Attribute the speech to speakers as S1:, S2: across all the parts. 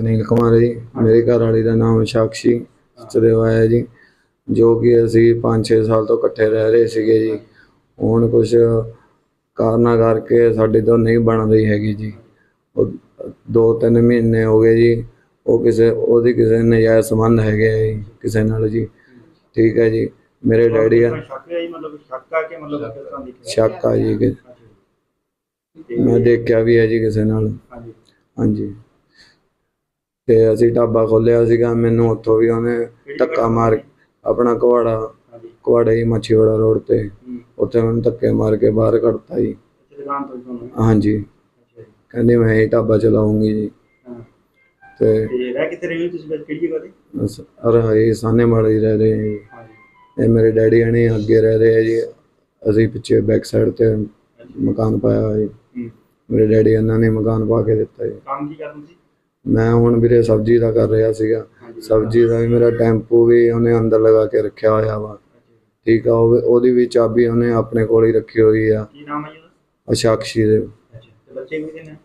S1: ਸੁਨੀਲ ਕੁਮਾਰ ਜੀ ਮੇਰੇ ਘਰ ਵਾਲੀ ਦਾ ਨਾਮ ਸਾਕਸ਼ੀ ਸਚਦੇਵਾ ਹੈ ਜੀ ਜੋ ਕਿ ਅਸੀਂ 5-6 ਸਾਲ ਤੋਂ ਇਕੱਠੇ ਰਹਿ ਰਹੇ ਸੀਗੇ ਜੀ। ਹੁਣ ਕੁਝ ਕਾਰਨਾਂ ਕਰਕੇ ਸਾਡੇ ਤੋਂ ਨਹੀਂ ਬਣ ਰਹੀ ਹੈਗੀ ਜੀ। ਉਹ ਦੋ ਤਿੰਨ ਮਹੀਨੇ ਹੋ ਗਏ ਜੀ ਉਹ ਕਿਸੇ ਉਹਦੀ ਕਿਸੇ ਨਜਾਇਜ਼ ਸੰਬੰਧ ਹੈਗੇ ਕਿਸੇ ਨਾਲ ਜੀ। ਠੀਕ ਹੈ ਜੀ ਮੇਰੇ ਡੈਡੀ ਆ।
S2: ਸ਼ੱਕ ਆ
S1: ਜੀ। ਮੈਂ ਦੇਖਿਆ ਵੀ ਹੈ ਜੀ ਕਿਸੇ ਨਾਲ।
S2: ਹਾਂਜੀ।
S1: ਹਾਂਜੀ। ਤੇ ਅਸੀਂ ਢਾਬਾ ਖੋਲਿਆ ਸੀਗਾ ਮੈਨੂੰ ਉੱਥੋਂ ਵੀ ਉਹਨੇ ਧੱਕਾ ਮਾਰ ਆਪਣਾ ਕੁਹਾੜਾ ਕੁਹਾੜੇ ਹੀ ਮੱਛੀਵਾੜਾ ਰੋਡ ਤੇ। ਉੱਥੇ ਮੈਨੂੰ ਧੱਕੇ ਮਾਰ ਕੇ ਬਾਹਰ ਕੱਢਤਾ ਜੀ। ਹਾਂਜੀ। ਕਹਿੰਦੀ ਮੈਂ ਹੀ ਢਾਬਾ ਚਲਾਉਂਗੀ ਜੀ। ਤੇ
S2: ਰਹਿ ਕਿੱਥੇ ਰਹੇ ਹੋ ਤੁਸੀਂ ਵੈਸੇ ਕਿਹੜੀ ਜਗ੍ਹਾ ਤੇ?
S1: ਬਸ ਅਰ ਇਹ ਸਾਨੇ ਮਾੜੇ ਹੀ ਰਹਿ ਰਹੇ ਹਾਂ ਜੀ।
S2: ਹਾਂਜੀ।
S1: ਇਹ ਮੇਰੇ ਡੈਡੀ ਹਣੀ ਅੱਗੇ ਰਹਿ ਰਹੇ ਆ ਜੀ। ਅਸੀਂ ਪਿੱਛੇ ਬੈਕ ਸਾਈਡ ਤੇ ਮਕਾਨ ਪਾਇਆ ਹੋਇਆ ਜੀ। ਮੇਰੇ ਡੈਡੀ ਇਹਨਾਂ ਨੇ ਮਕਾਨ ਪਾ ਕੇ ਦਿੱਤਾ ਜੀ।
S2: ਕੰਮ ਕੀ ਕਰਦੇ ਸੀ
S1: ਮੈਂ ਹੁਣ ਵੀਰੇ ਸਬਜ਼ੀ ਦਾ ਕਰ ਰਿਹਾ ਸੀਗਾ। ਸਬਜ਼ੀ ਦਾ ਵੀ ਮੇਰਾ ਟੈਂਪੂ ਵੀ ਉਹਨੇ ਅੰਦਰ ਲਗਾ ਕੇ ਰੱਖਿਆ ਹੋਇਆ ਵਾ। ਠੀਕ ਆ ਉਹ ਉਹਦੀ ਵੀ ਚਾਬੀ ਉਹਨੇ ਆਪਣੇ ਕੋਲ ਹੀ ਰੱਖੀ ਹੋਈ ਆ।
S2: ਕੀ ਨਾਮ ਹੈ ਜੀ ਉਹਦਾ?
S1: ਅਸ਼ਾਕਸ਼ੀ ਦੇ।
S2: ਅੱਛਾ ਤੇ ਬੱਚੇ ਵੀ ਕਿੰਨੇ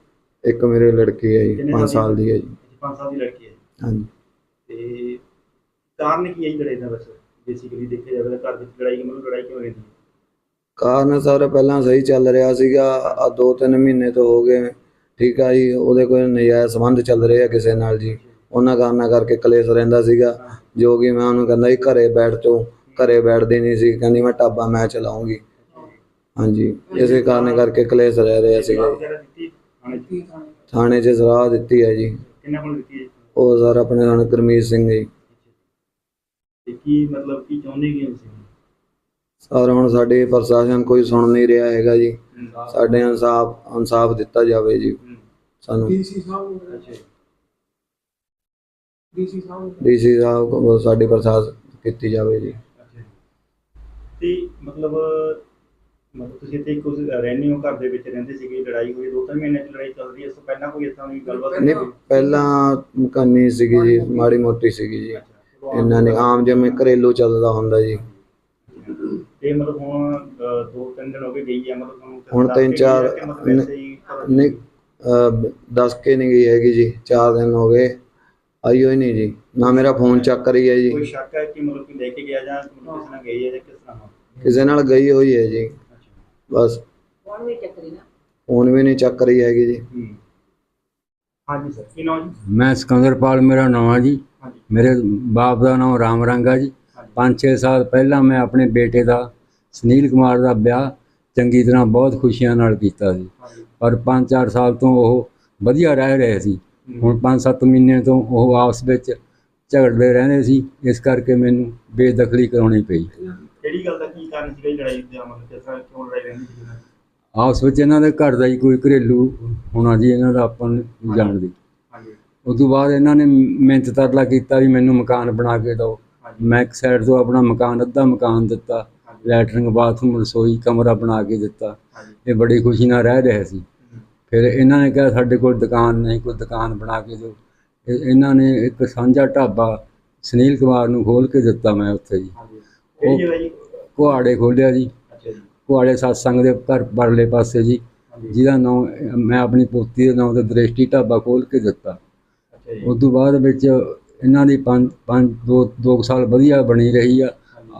S1: ਇੱਕ ਮੇਰੇ ਲੜਕੀ ਹੈ ਜੀ
S2: ਕਿੰਨੇ
S1: 5
S2: ਸਾਲ
S1: ਸਾਲ ਦੀ ਹੈ ਜੀ।
S2: ਅੱਛਾ 5 ਸਾਲ ਦੀ ਲੜਕੀ ਹੈ
S1: ਹਾਂਜੀ।
S2: ਤੇ ਕਾਰਨ ਕੀ ਹੈ ਜੀ ਲੜਾਈ ਦਾ ਬਸ? ਬੇਸਿਕਲੀ ਦੇਖਿਆ ਜਾਵੇ ਤਾਂ ਘਰ ਵਿੱਚ ਲੜਾਈ ਮਤਲਬ ਲੜਾਈ ਕਿਉਂ ਰਹਿੰਦੀ ਹੈ
S1: ਕਾਰਨ ਸਰ ਪਹਿਲਾਂ ਸਹੀ ਚੱਲ ਰਿਹਾ ਸੀਗਾ ਆ ਦੋ ਤਿੰਨ ਮਹੀਨੇ ਤੋਂ ਹੋ ਗਏ। ਠੀਕ ਆ ਜੀ ਉਹਦੇ ਕੋਈ ਨਜਾਇਜ਼ ਸੰਬੰਧ ਚੱਲ ਰਹੇ ਆ ਕਿਸੇ ਨਾਲ ਜੀ। ਉਹਨਾਂ ਕਾਰਨਾਂ ਕਰਕੇ ਕਲੇਸ਼ ਰਹਿੰਦਾ ਸੀਗਾ। ਜੋ ਕਿ ਮੈਂ ਉਹਨੂੰ ਕਹਿੰਦਾ ਸੀ ਘਰੇ ਬੈਠ ਤੂੰ ਘਰੇ ਬੈਠਦੀ ਨਹੀਂ ਸੀ। ਕਹਿੰਦੀ ਮੈਂ ਢਾਬਾ ਮੈਂ ਚਲਾਉਂਗੀ। ਹਾਂਜੀ ਇਸੇ ਕਾਰਨ ਕਰਕੇ ਕਲੇਸ਼ ਰਹਿ ਰਿਹਾ ਸੀਗਾ। ਜੀ।
S2: ਥਾਣੇ 'ਚ?
S1: ਸਲਾਹ ਦਿੱਤੀ ਹੈ ਜੀ।
S2: ਕਿੰਨਾ ਕੋਲ ਦਿੱਤੀ ਹੈ
S1: ਉਹ ਸਰ ਆਪਣੇ ਨਾਲ ਗੁਰਮੀਤ ਸਿੰਘ ਜੀ।
S2: ਕੀ ਮਤਲਬ ਕੀ ਚਾਹੁੰਦੇ ਕੀ ਹੋ ਤੁਸੀਂ?
S1: ਸਰ ਹੁਣ ਸਾਡੇ ਪ੍ਰਸ਼ਾਸਨ ਕੋਈ ਸੁਣ ਨਹੀਂ ਰਿਹਾ ਹੈਗਾ ਜੀ। ਸਾਡੇ ਇਨਸਾਫ ਇਨਸਾਫ ਦਿੱਤਾ ਜਾਵੇ ਜੀ। ਸਾਨੂੰ
S3: ਡੀਸੀ ਸਾਹਿਬ। ਡੀਸੀ ਸਾਹਿਬ
S1: ਡੀਸੀ ਸਾਹਿਬ ਕੋਲ ਸਾਡੀ ਪ੍ਰਸ਼ਾਸਨ ਕੀਤੀ ਜਾਵੇ ਜੀ।
S2: ਤੇ ਮਤਲਬ ਮਤਲਬ ਤੁਸੀਂ ਇੱਥੇ ਕੁਝ ਰਹਿੰਦੇ ਹੋ ਘਰ ਦੇ ਵਿੱਚ ਰਹਿੰਦੇ ਸੀਗੇ ਲੜਾਈ ਹੋਈ ਦੋ ਤਿੰਨ ਮਹੀਨੇ ਦੀ ਲੜਾਈ ਚੱਲਦੀ ਹੈ ਇਸ ਤੋਂ ਪਹਿਲਾਂ ਕੋਈ ਤਰ੍ਹਾਂ ਦੀ ਗੱਲਬਾਤ
S1: ਨਹੀਂ ਪਹਿਲਾਂ ਮਕਾਨੀ ਸੀਗੀ ਜੀ ਮਾੜੀ ਮੋਟੀ ਸੀਗੀ ਜੀ। ਇਹਨਾਂ ਨੇ ਆਮ ਜਿਵੇਂ ਘਰੇਲੂ ਚੱਲਦਾ ਹੁੰਦਾ ਜੀ।
S2: ਤੇ ਮਤਲਬ ਹੁਣ ਦੋ ਤਿੰਨ ਦਿਨ ਹੋ ਗਏ ਗਈ ਹੈ ਮਤਲਬ
S1: ਹੁਣ ਤਿੰਨ ਚਾਰ- ਨਹੀਂ ਦੱਸ ਕੇ ਨਹੀਂ ਗਈ ਹੈਗੀ ਜੀ 4 ਦਿਨ ਹੋ ਗਏ ਆਈ ਹੋਈ ਨਹੀਂ ਜੀ। ਨਾ ਮੇਰਾ ਫੋਨ ਚੱਕ ਰਹੀ ਹੈ ਜੀ।
S2: ਕੋਈ ਸ਼ੱਕ ਹੈ ਕਿ ਮਤਲਬ ਕਿ ਲੈ ਕੇ ਗਿਆ ਜਾਂ ਕਿਸੇ ਨਾਲ ਗਈ ਹੈ ਜਾਂ ਕਿਸ ਤਰ੍ਹਾਂ
S1: ਕਿਸੇ ਨਾਲ ਗਈ ਹੋਈ ਹੈ ਜੀ।
S2: ਅੱਛਾ
S1: ਬਸ।
S4: ਫੋਨ ਵੀ ਚੱਕਰੀ ਨਾ।
S1: ਫੋਨ ਵੀ ਨਹੀਂ ਚੱਕ ਰਹੀ ਹੈਗੀ ਜੀ।
S2: ਹੂੰ। ਹਾਂਜੀ ਸਰ ਕੀ ਨਾਮ ਜੀ?
S5: ਮੈਂ ਸਿਕੰਦਰਪਾਲ ਮੇਰਾ ਨਾਮ ਹੈ ਜੀ। ਮੇਰੇ ਬਾਪ ਦਾ ਨਾਮ ਰਾਮ ਰੰਗਾ ਜੀ।
S2: ਹਾਂਜੀ।
S5: 5-6 ਸਾਲ ਪਹਿਲਾਂ ਮੈਂ ਆਪਣੇ ਬੇਟੇ ਦਾ ਸੁਨੀਲ ਕੁਮਾਰ ਦਾ ਵਿਆਹ ਚੰਗੀ ਤਰ੍ਹਾਂ ਬਹੁਤ ਖੁਸ਼ੀਆਂ ਨਾਲ ਕੀਤਾ ਸੀ ਪਰ 5-4 ਸਾਲ ਤੋਂ ਉਹ ਵਧੀਆ ਰਹਿ ਰਹੇ ਸੀ। ਹੁਣ 5-7 ਮਹੀਨੇ ਤੋਂ ਉਹ ਆਪਸ ਵਿੱਚ ਝਗੜਦੇ ਰਹਿੰਦੇ ਸੀ। ਇਸ ਕਰਕੇ ਮੈਨੂੰ ਬੇਦਖਲੀ ਕਰਾਉਣੀ ਪਈ।
S2: ਕਿਹੜੀ ਗੱਲ ਦਾ ਕੀ ਕਾਰਨ ਸੀਗਾ ਲੜਾਈ ਦਾ? ਮਤਲਬ ਕਿਸ ਤਰ੍ਹਾਂ ਕਿਉਂ ਲੜਾਈ ਰਹਿੰਦੀ ਸੀ?
S5: ਆਪਸ ਵਿੱਚ ਇਹਨਾਂ ਦੇ ਘਰ ਦਾ ਹੀ ਕੋਈ ਘਰੇਲੂ ਹੋਣਾ ਜੀ ਇਹਨਾਂ ਦਾ ਆਪਾਂ ਨੂੰ ਜਾਣਦੀ।
S2: ਹਾਂਜੀ।
S5: ਉਸ ਤੋਂ ਬਾਅਦ ਇਹਨਾਂ ਨੇ ਮਿਹਨਤ ਤਰਲਾ ਕੀਤਾ ਵੀ ਮੈਨੂੰ ਮਕਾਨ ਬਣਾ ਕੇ ਦਿਓ। ਮੈਂ ਇੱਕ ਸਾਈਡ ਤੋਂ ਆਪਣਾ ਮਕਾਨ ਅੱਧਾ ਮਕਾਨ ਦਿੱਤਾ। ਲੈਟਰਿੰਗ ਬਾਥਰੂਮ ਰਸੋਈ ਕਮਰਾ ਬਣਾ ਕੇ ਦਿੱਤਾ। ਇਹ ਬੜੀ ਖੁਸ਼ੀ ਨਾਲ ਰਹਿ ਰਹੇ ਸੀ। ਫਿਰ ਇਹਨਾਂ ਨੇ ਕਿਹਾ ਸਾਡੇ ਕੋਲ ਦੁਕਾਨ ਨਹੀਂ ਕੋਈ ਦੁਕਾਨ ਬਣਾ ਕੇ ਦਿਓ। ਇਹ- ਇਹਨਾਂ ਨੇ ਇੱਕ ਸਾਂਝਾ ਢਾਬਾ ਸੁਨੀਲ ਕੁਮਾਰ ਨੂੰ ਖੋਲ ਕੇ ਦਿੱਤਾ ਮੈਂ ਉੱਥੇ ਜੀ।
S2: ਹਾਂਜੀ। ਕਿਹੜੀ ਜਗ੍ਹਾ ਜੀ?
S5: ਕੁਹਾੜੇ ਖੋਲਿਆ ਜੀ। ਕੁਹਾੜੇ ਸਤਸੰਗ ਦੇ ਘਰ ਪਰਲੇ ਪਾਸੇ ਜੀ ਜਿਹਦਾ ਨਾਮ ਮੈਂ ਆਪਣੀ ਪੋਤੀ ਦੇ ਨਾਮ ਤੇ ਦ੍ਰਿਸ਼ਟੀ ਢਾਬਾ ਖੋਲ ਕੇ ਦਿੱਤਾ। ਉਸ ਤੋਂ ਬਾਅਦ ਵਿੱਚ ਇਹਨਾਂ ਦੀ ਪੰਜ ਪੰਜ ਦੋ ਦੋ ਕੁ ਸਾਲ ਵਧੀਆ ਬਣੀ ਰਹੀ ਆ।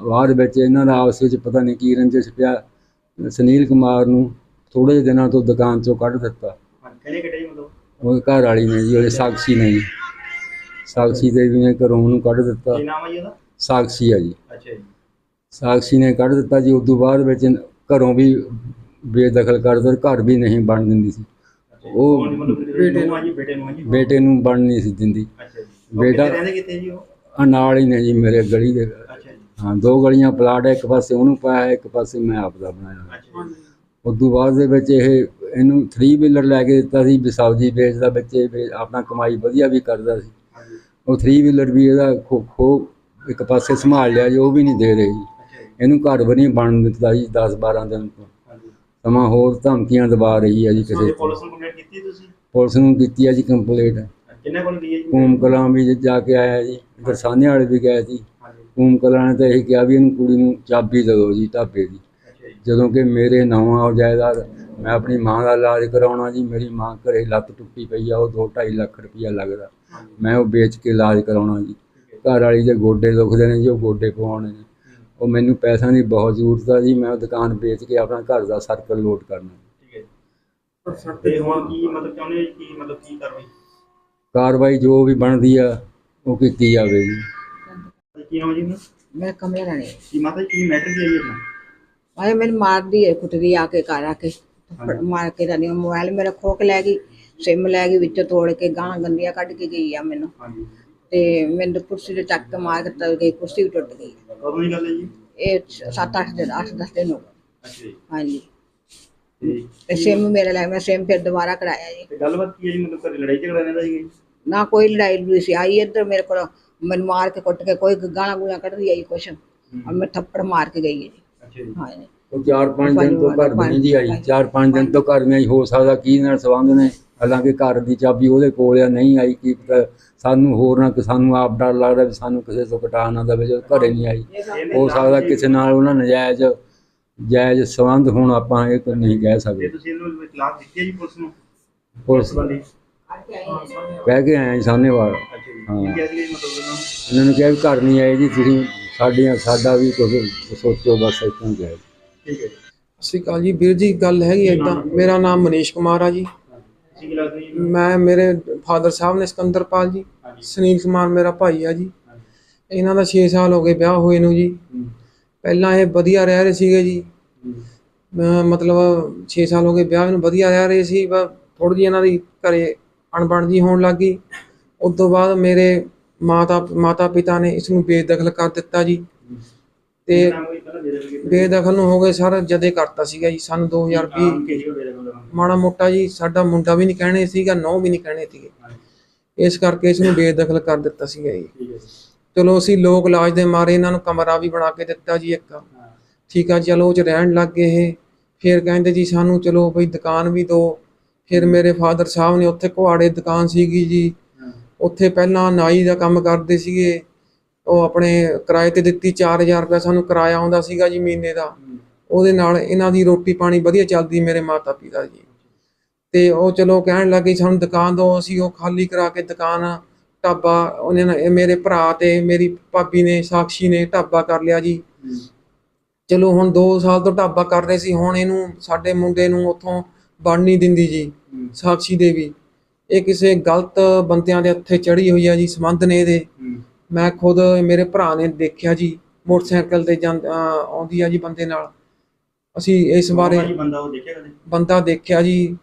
S5: ਬਾਅਦ ਵਿੱਚ ਇਹਨਾਂ ਦਾ ਆਪਸ ਵਿੱਚ ਪਤਾ ਨਹੀਂ ਕੀ ਰੰਜਿਸ਼ ਪਿਆ। ਸੁਨੀਲ ਕੁਮਾਰ ਨੂੰ ਥੋੜੇ ਦਿਨਾਂ ਤੋਂ ਦੁਕਾਨ ਚੋਂ ਕੱਢ ਦਿੱਤਾ।
S2: ਜੀ ਮਤਲਬ?
S5: ਉਹ ਘਰ ਵਾਲੀ ਨੇ ਜੀ ਉਹਦੇ ਨੇ ਜੀ। ਦੇ ਵੀ ਨੇ ਘਰੋਂ ਉਹਨੂੰ ਕੱਢ ਦਿੱਤਾ।
S2: ਕੀ ਨਾਮ ਹੈ ਜੀ ਉਹਦਾ?
S5: ਸਾਕਸ਼ੀ ਆ ਜੀ।
S2: ਅੱਛਾ ਜੀ।
S5: ਨੇ ਕੱਢ ਦਿੱਤਾ ਜੀ ਉਸ ਤੋਂ ਬਾਅਦ ਵਿੱਚ ਘਰੋਂ ਵੀ ਬੇਦਖਲ ਕਰ ਦਿੱਤਾ ਘਰ ਵੀ ਨਹੀਂ ਬਣ ਦਿੰਦੀ ਸੀ। ਉਹ
S2: ਬੇਟੇ ਨੂੰ ਬੇਟੇ ਨੂੰ
S5: ਬੇਟੇ ਬਣ ਨਹੀਂ ਸੀ ਦਿੰਦੀ।
S2: ਅੱਛਾ ਜੀ। ਉਹ
S5: ਬੇਟਾ-
S2: ਰਹਿੰਦੇ ਕਿੱਥੇ ਜੀ ਉਹ?
S5: ਆ ਨਾਲ ਹੀ ਨੇ ਜੀ ਮੇਰੇ ਗਲੀ ਦੇ।
S2: ਅੱਛਾ ਜੀ।
S5: ਹਾਂ ਦੋ ਗਲੀਆਂ ਪਲਾਟ ਹੈ ਇੱਕ ਪਾਸੇ ਉਹਨੂੰ ਪਾਇਆ ਇੱਕ ਪਾਸੇ ਮੈਂ ਆਪ ਦਾ ਬਣਾਇਆ।
S2: ਅੱਛਾ
S5: ਤੋਂ ਬਾਅਦ ਦੇ ਵਿੱਚ ਇਹ ਇਹਨੂੰ 3 ਵੀਲਰ ਲੈ ਕੇ ਦਿੱਤਾ ਸੀ ਵੀ ਸਬਜ਼ੀ ਵੇਚਦਾ ਵਿੱਚ ਇਹ ਵੇ- ਆਪਣਾ ਕਮਾਈ ਵਧੀਆ ਵੀ ਕਰਦਾ ਸੀ। ਉਹ 3 ਵੀਲਰ ਵੀ ਇਹਦਾ ਖੋ ਖੋ ਇੱਕ ਪਾਸੇ ਸੰਭਾਲ ਲਿਆ ਜੀ ਉਹ ਵੀ ਨਹੀਂ ਦੇ ਰਹੀ ਜੀ। ਇਹਨੂੰ ਘਰ ਵੀ ਨਹੀਂ ਬਣਨ ਦਿੱਤਾ ਜੀ 10 12 ਦਿਨ ਤੋਂ। ਸਮਾਂ ਹੋਰ ਧਮਕੀਆਂ ਦਬਾ ਰਹੀ ਹੈ ਜੀ ਕਿਸੇ।
S2: ਪੁਲਿਸ ਨੂੰ ਕੰਪਲੇਂਟ ਕੀਤੀ ਤੁਸੀਂ?
S5: ਪੁਲਿਸ ਨੂੰ ਕੀਤੀ ਹੈ ਜੀ ਕੰਪਲੀਟ
S2: ਕਿੰਨੇ ਕੋਲ ਗਈ ਹੈ ਜੀ?
S5: ਕੂਮ ਕਲਾਂ ਵੀ ਜਾ ਕੇ ਆਇਆ ਜੀ ਦਰਸਾਨੇ ਵਾਲੇ ਵੀ ਗਏ ਸੀ। ਕੂਮ ਕਲਾਂ ਨੇ ਤਾਂ ਇਹ ਕਿਹਾ ਵੀ ਇਹਨੂੰ ਕੁੜੀ ਨੂੰ ਚਾਬੀ ਦੇ ਦਿਓ ਜੀ ਢਾਬੇ ਦੀ। ਜਦੋਂ ਕਿ ਮੇਰੇ ਨਵਾਂ ਜਾਇਦਾਦ ਮੈਂ ਆਪਣੀ ਮਾਂ ਦਾ ਇਲਾਜ ਕਰਾਉਣਾ ਜੀ ਮੇਰੀ ਮਾਂ ਘਰੇ ਲੱਤ ਟੁੱਟੀ ਪਈ ਆ ਉਹ 2.5 ਲੱਖ ਰੁਪਈਆ ਲੱਗਦਾ। ਮੈਂ ਉਹ ਵੇਚ ਕੇ ਇਲਾਜ ਕਰਾਉਣਾ ਜੀ। ਘਰ ਵਾਲੀ ਦੇ ਗੋਡੇ ਦੁਖਦੇ ਨੇ ਜੀ ਉਹ ਗੋਡੇ ਪਵਾਉਣੇ ਨੇ। ਉਹ ਮੈਨੂੰ ਪੈਸਿਆਂ ਦੀ ਬਹੁਤ ਜ਼ਰੂਰਤ ਆ ਜੀ ਮੈਂ ਉਹ ਦੁਕਾਨ ਵੇਚ ਕੇ ਆਪਣਾ ਘਰ ਦਾ ਸਰਕਲ ਲੋਡ ਕਰਨਾ
S2: ਠੀਕ ਹੈ ਜੀ। ਤੇ ਹੁਣ ਕੀ ਮਤਲਬ ਚਾਹੁੰਦੇ ਹੋ ਜੀ ਕੀ ਮਤਲਬ ਕੀ ਕਰਨੀ?
S5: ਕਾਰਵਾਈ ਜੋ ਵੀ ਬਣਦੀ ਆ ਉਹ ਕੀਤੀ ਜਾਵੇ ਜੀ।
S2: ਕੀ ਨਾਮ ਹੈ ਜੀ?
S3: ਮੈਂ ਕਮਲਾ ਰਾਣੀ।
S2: ਕੀ ਮਾਤਾ ਜੀ ਕੀ ਮੈਟਰ ਕੀ ਹੈ ਜੀ ਆਪਣਾ?
S3: ਆਏ ਮੈਨੂੰ ਮਾਰਦੀ ਹੈ ਕੁੱਟਦੀ ਆ ਕੇ ਘਰ ਆ ਕੇ। ਥੱਪੜ ਮਾਰ ਕੇ ਰਾਣੀ ਮੋਬਾਈਲ ਮੇਰਾ ਖੋ ਕੇ ਲੈ ਗਈ ਸਿਮ ਲੈ ਗਈ ਵਿੱਚੋਂ ਤੋੜ ਕੇ ਗਾਂ ਗੰਦੀਆਂ ਕੱਢ ਕੇ ਗਈ ਆ ਮੈਨੂੰ।
S2: ਹਾਂਜੀ।
S3: ਤੇ ਮੈਨੂੰ ਕੁਰਸੀ ਤੇ ਚੱਕ ਕੇ ਮਾਰ ਕੇ ਤਲ ਗਈ ਕੁਰਸੀ ਵੀ ਟੁੱਟ ਗਈ।
S2: ਕਦੋਂ ਦੀ ਗੱਲ ਹੈ ਜੀ?
S3: ਇਹ 7-8 ਦਿਨ 8-10 ਦਿਨ ਹੋ ਗਏ।
S2: ਅੱਛਾ ਜੀ।
S3: ਹਾਂਜੀ।
S2: ਤੇ
S3: ਤੇ ਸਿਮ ਮੇਰੇ ਲੈ ਮੈਂ ਸਿਮ ਫਿਰ ਦੁਬਾਰਾ ਕਰਾਇਆ ਜੀ।
S2: ਤੇ ਗੱਲਬਾਤ ਕੀ ਹੈ ਜੀ? ਮਤਲਬ ਘਰੇ ਲੜਾਈ ਝਗੜਾ ਰਹਿੰਦਾ ਸੀ ਜੀ।
S3: ਨਾ ਕੋਈ ਲੜਾਈ ਲੜੂਈ ਸੀ ਆਈ ਇੱਧਰ ਮੇਰੇ ਕੋਲ ਮੈਨੂੰ ਮਾਰ ਕੇ ਕੁੱਟ ਕੇ ਕੋਈ ਗਾਲਾਂ ਗੂਲਾਂ ਕੱਢਦੀ ਆਈ ਕੁਛ। ਆ ਮੈਂ ਥੱਪੜ ਮਾਰ ਕੇ ਗਈ ਹੈ ਜੀ। ਹਾਂਜੀ
S5: ਉਹ 4-5 ਦਿਨ ਤੋਂ ਘਰ ਬਣੀ ਜੀ। ਆਈ 4-5 ਦਿਨ ਤੋਂ ਘਰ ਨਹੀਂ ਆਈ। ਹੋ ਸਕਦਾ ਕੀ ਨਾਲ ਸੰਬੰਧ ਨੇ? ਹਾਲਾਂਕਿ ਘਰ ਦੀ ਚਾਬੀ ਉਹਦੇ ਕੋਲ ਆ ਨਹੀਂ ਆਈ। ਕੀ ਪਤਾ ਸਾਨੂੰ ਹੋਰ ਨਾ ਕਿ ਸਾਨੂੰ ਆਪ ਡਰ ਲੱਗਦਾ ਵੀ ਸਾਨੂੰ ਕਿਸੇ ਤੋਂ ਕਟਾ ਨਾ ਦੇਵੇ ਜਦੋਂ ਘਰੇ ਨਹੀਂ ਆਈ। ਹੋ ਸਕਦਾ ਕਿਸੇ ਨਾਲ ਉਹਨਾਂ ਨਜਾਇਜ਼ ਜਾਇਜ਼ ਸੰਬੰਧ ਹੁਣ ਆਪਾਂ ਇਹ ਤਾਂ ਨਹੀਂ ਕਹਿ ਸਕਦੇ।
S2: ਤੁਸੀਂ ਇਹਨੂੰ ਇਤਲਾਹ ਦਿੱਤੀ ਹੈ ਜੀ ਪੁਲਿਸ ਨੂੰ?
S5: ਪੁਲਿਸ
S2: ਸੰਬੰਧੀ
S5: ਕਹਿ ਕੇ ਆਏ ਸਾਹਨੇਵਾਲ।
S2: ਅੱਛਾ ਜੀ।
S5: ਹਾਂ। ਇਹਨਾਂ ਨੇ ਕਿਹਾ ਵੀ ਘਰ ਨਹੀਂ ਆਏ ਜੀ ਤੁਸੀਂ ਸਾਡੀਆਂ, ਸਾਡਾ ਵੀ ਕੁਝ ਸੋਚੋ, ਬਸ ਇਤਨਾ ਜਾਏ
S2: ਠੀਕ ਹੈ
S4: ਸਤਿ ਸ਼੍ਰੀ ਅਕਾਲ ਜੀ। ਵੀਰ ਜੀ, ਗੱਲ ਹੈਗੀ ਏਦਾਂ ਮੇਰਾ ਨਾਮ ਮਨੀਸ਼ ਕੁਮਾਰ ਆ ਜੀ। ਮੈਂ ਮੇਰੇ ਫਾਦਰ ਸਾਹਿਬ ਨੇ ਸਿਕੰਦਰਪਾਲ ਜੀ। ਸੁਨੀਲ ਕੁਮਾਰ ਮੇਰਾ ਭਾਈ ਆ ਜੀ। ਇਹਨਾਂ ਦਾ 6 ਸਾਲ ਹੋ ਗਏ ਵਿਆਹ ਹੋਏ ਨੂੰ ਜੀ। ਪਹਿਲਾਂ ਇਹ ਵਧੀਆ ਰਹਿ ਰਹੇ ਸੀਗੇ ਜੀ। ਮਤਲਬ 6 ਸਾਲ ਹੋ ਗਏ ਵਿਆਹ ਨੂੰ ਵਧੀਆ ਰਹਿ ਰਹੇ ਸੀ। ਬਸ ਥੋੜੀ ਜਿਹੀ ਇਹਨਾਂ ਦੀ ਘਰੇ ਅਣਬਣ ਜੀ ਹੋਣ ਲੱਗੀ ਉਸ ਤੋਂ ਬਾਅਦ ਮੇਰੇ ਮਾਤਾ ਮਾਤਾ ਪਿਤਾ ਨੇ ਇਸ ਨੂੰ ਬੇਦਖਲ ਕਰ ਦਿੱਤਾ ਜੀ। ਤੇ
S2: ਦੇ
S4: ਬੇਦਖਲ ਨੂੰ ਹੋ ਗਏ ਸਰ ਜਦੇ ਕਰਤਾ ਸੀਗਾ ਜੀ ਸਾਨੂੰ 2020
S2: ਨਾਮ ਕੀ ਸੀਗਾ ਮੇਰੇ ਕੋਲ
S4: ਮਾੜਾ ਮੋਟਾ ਜੀ ਸਾਡਾ ਮੁੰਡਾ ਵੀ ਨਹੀਂ ਕਹਿਣੇ ਸੀਗਾ ਨੌ ਵੀ ਨਹੀਂ ਕਹਿਣੇ ਸੀਗੇ। ਇਸ ਕਰਕੇ ਇਸ ਨੂੰ ਬੇਦਖਲ ਕਰ ਦਿੱਤਾ ਸੀਗਾ ਜੀ। ਚਲੋ ਅਸੀਂ ਲੋਕ ਇਲਾਜ ਦੇ ਮਾਰੇ ਇਹਨਾਂ ਨੂੰ ਕਮਰਾ ਵੀ ਬਣਾ ਕੇ ਦਿੱਤਾ ਜੀ ਇੱਕ। ਠੀਕ ਆ ਚਲੋ ਉਹ ਚ ਰਹਿਣ ਲੱਗ ਗਏ ਇਹ। ਫਿਰ ਕਹਿੰਦੇ ਜੀ ਸਾਨੂੰ ਚਲੋ ਬਈ ਦੁਕਾਨ ਵੀ ਦਿਓ ਫਿਰ ਮੇਰੇ ਫਾਦਰ ਸਾਹਿਬ ਨੇ ਉੱਥੇ ਕੁਹਾੜੇ ਦੁਕਾਨ ਸੀਗੀ ਜੀ। ਉੱਥੇ ਪਹਿਲਾਂ ਨਾਈ ਦਾ ਕੰਮ ਕਰਦੇ ਸੀਗੇ ਉਹ ਆਪਣੇ ਕਿਰਾਏ ਤੇ ਦਿੱਤੀ 4000 ਰੁਪਏ ਸਾਨੂੰ ਕਿਰਾਇਆ ਆਉਂਦਾ ਸੀਗਾ ਜੀ ਮਹੀਨੇ ਦਾ। ਉਹਦੇ ਨਾਲ ਇਹਨਾਂ ਦੀ ਰੋਟੀ ਪਾਣੀ ਵਧੀਆ ਚੱਲਦੀ ਮੇਰੇ ਮਾਤਾ ਪਿਤਾ ਜੀ ਤੇ ਉਹ ਚਲੋ ਕਹਿਣ ਲੱਗੇ ਸਾਨੂੰ ਦੁਕਾਨ ਦੋ ਅਸੀਂ ਉਹ ਖਾਲੀ ਕਰਾ ਕੇ ਦੁਕਾਨ ਢਾਬਾ ਉਹਨਾਂ ਨੇ ਮੇਰੇ ਭਰਾ ਤੇ ਮੇਰੀ ਭਾਬੀ ਨੇ ਸਾਕਸ਼ੀ ਨੇ ਢਾਬਾ ਕਰ ਲਿਆ ਜੀ। ਚਲੋ ਹੁਣ 2 ਸਾਲ ਤੋਂ ਢਾਬਾ ਕਰ ਰਹੇ ਸੀ ਹੁਣ ਇਹਨੂੰ ਸਾਡੇ ਮੁੰਡੇ ਨੂੰ ਉੱਥੋਂ ਬਣ ਨਹੀਂ ਦਿੰਦੀ ਜੀ
S2: ਹੂੰ,
S4: ਸਾਕਸ਼ੀ ਦੇਵੀ ਇਹ ਕਿਸੇ ਗਲਤ ਬੰਦਿਆਂ ਦੇ ਹੱਥੇ ਚੜੀ ਹੋਈ ਆ ਜੀ ਸੰਬੰਧ ਨੇ ਇਹਦੇ। ਮੈਂ ਖੁਦ ਮੇਰੇ ਭਰਾ ਨੇ ਦੇਖਿਆ ਜੀ ਮੋਟਰਸਾਈਕਲ ਤੇ ਜਾਂ ਅਹ ਆਉਂਦੀ ਆ ਜੀ ਬੰਦੇ ਨਾਲ। ਅਸੀਂ ਇਸ ਬਾਰੇ
S2: ਆ ਜੀ ਬੰਦਾ ਉਹ ਦੇਖਿਆ ਕਦੇ?
S4: ਬੰਦਾ ਦੇਖਿਆ ਜੀ।